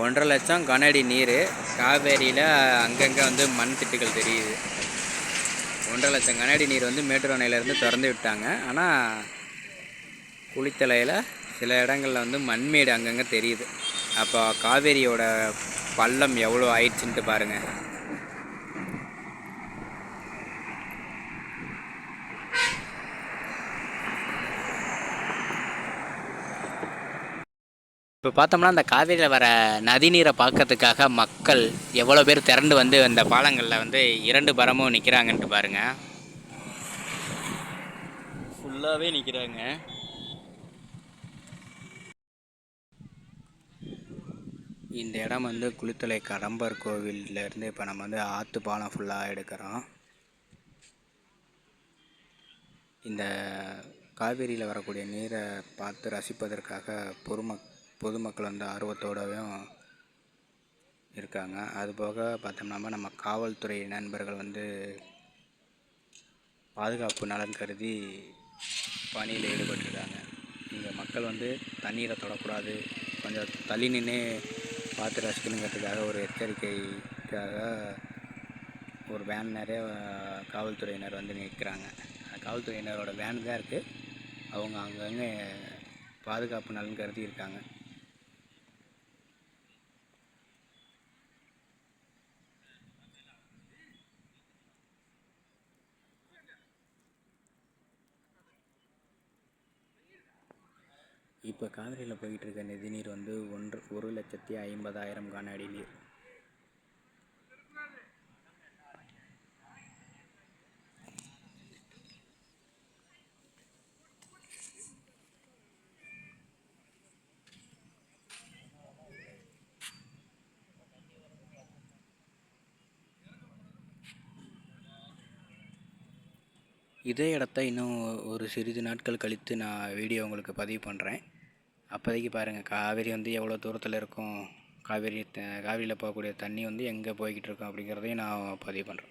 ஒன்றரை லட்சம் கனடி நீர். காவேரியில் அங்கங்கே வந்து மண் திட்டுகள் தெரியுது. ஒன்றரை லட்சம் கனடி நீர் வந்து மேட்டூர் அணையிலேருந்து திறந்து விட்டாங்க. ஆனால் குளித்தலையில் சில இடங்களில் வந்து மண்மேடு அங்கங்கே தெரியுது. அப்போ காவேரியோட பள்ளம் எவ்வளோ ஆயிடுச்சுன்ட்டு பாருங்கள் இப்போ பார்த்தோம்னா அந்த காவேரியில் வர நதிநீரை பார்க்கறதுக்காக மக்கள் எவ்வளோ பேர் திரண்டு வந்து அந்த பாலங்களில் வந்து இரண்டு பரமும் நிற்கிறாங்கன்ட்டு பாருங்க. ஃபுல்லாகவே நிற்கிறாங்க இந்த இடம் வந்து குளித்தலை கடம்பர் கோவில்ல இருந்து இப்போ நம்ம வந்து ஆற்று பாலம் ஃபுல்லாக எடுக்கிறோம். இந்த காவேரியில் வரக்கூடிய நீரை பார்த்து ரசிப்பதற்காக பொதுமக் பொதுமக்கள் வந்து ஆர்வத்தோடவும் இருக்காங்க. அதுபோக பார்த்தோம்னா நம்ம காவல்துறை நண்பர்கள் வந்து பாதுகாப்பு நலன் கருதி பணியில் ஈடுபட்டிருக்காங்க. இங்கே மக்கள் வந்து தண்ணீரை தொடக்கூடாது. கொஞ்சம் தள்ளி நின்று பார்த்து ரசிக்கணுங்கிறதுக்காக ஒரு எச்சரிக்கைக்காக ஒரு வேன் நிறைய காவல்துறையினர் வந்து நிற்கிறாங்க. காவல்துறையினரோட வேன் தான் இருக்குது அவங்க அங்கங்கே பாதுகாப்பு நலன் கருதி இருக்காங்க. இப்போ காவிரியில் போயிட்டுருக்க நதிநீர் வந்து ஒன்று ஒரு லட்சத்தி ஐம்பதாயிரம் கன அடி நீர். இதே இடத்த இன்னும் ஒரு சிறிது நாட்கள் கழித்து நான் வீடியோ உங்களுக்கு பதிவு பண்ணுறேன் அப்போதைக்கு பாருங்கள் காவேரி வந்து எவ்வளோ தூரத்தில் இருக்கும் காவேரி த- காவேரியில் போகக்கூடிய தண்ணி வந்து எங்கே போய்கிட்டு இருக்கும் அப்படிங்கிறதையும் நான் பதிவு பண்ணுறேன்